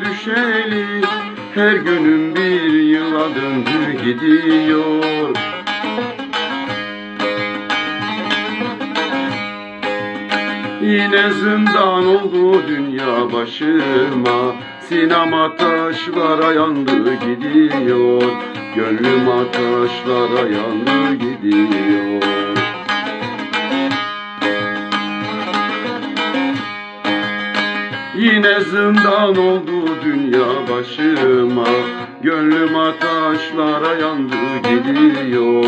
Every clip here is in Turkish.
düşeli Her günüm bir yıla döndü gidiyor. Yine zindan oldu dünya başıma. Sinema taşlara yandı gidiyor. Gönlüm ateşlara yandı gidiyor Yine zindan oldu dünya başıma. Gönlüm ateşlara yandı gidiyor.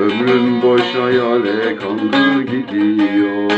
Ömrüm boş hayale kandı gidiyor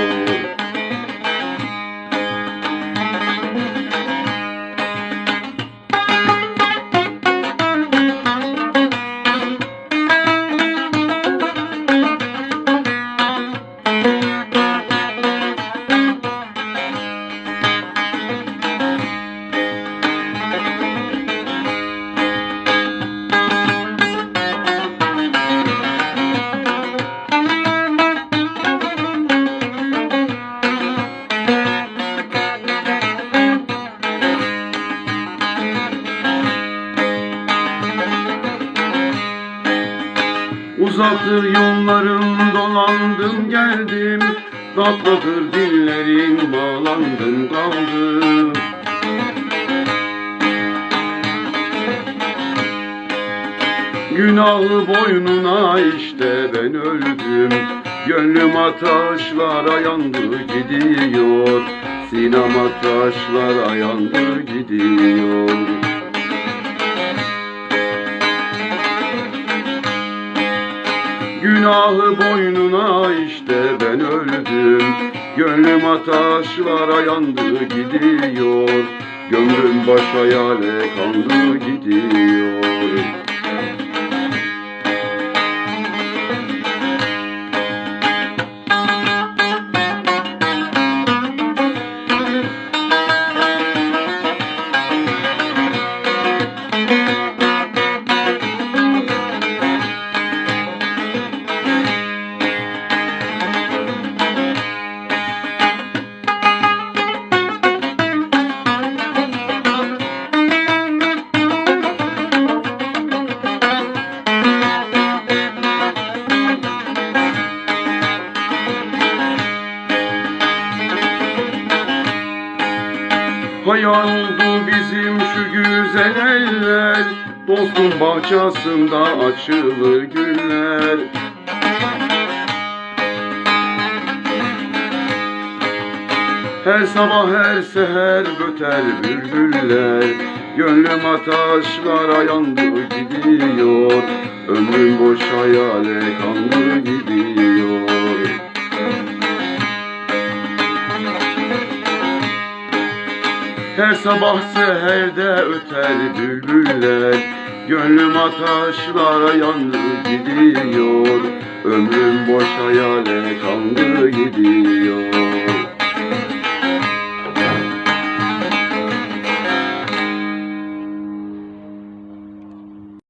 Uzaktır yollarım dolandım geldim. Tatlıdır dillerin bağlandım kaldım Günahı boynuna işte ben öldüm. Gönlüm ateşlara yandı gidiyor. Sinem ateşlara yandı gidiyor Günahı boynuna işte ben öldüm. Gönlüm ateşlara yandı gidiyor. Gömrüm baş hayale kandı gidiyor Oldu bizim şu güzel eller. Dostun bahçesinde açılır güller. Her sabah her seher öter bülbüller. Gönlüm ateşlara yandı gidiyor. Ömrüm boş hayale kandı gidiyor Her sabah seherde öter bülbüller Gönlüm ateşlara yandı gidiyor. Ömrüm boş hayale kandı gidiyor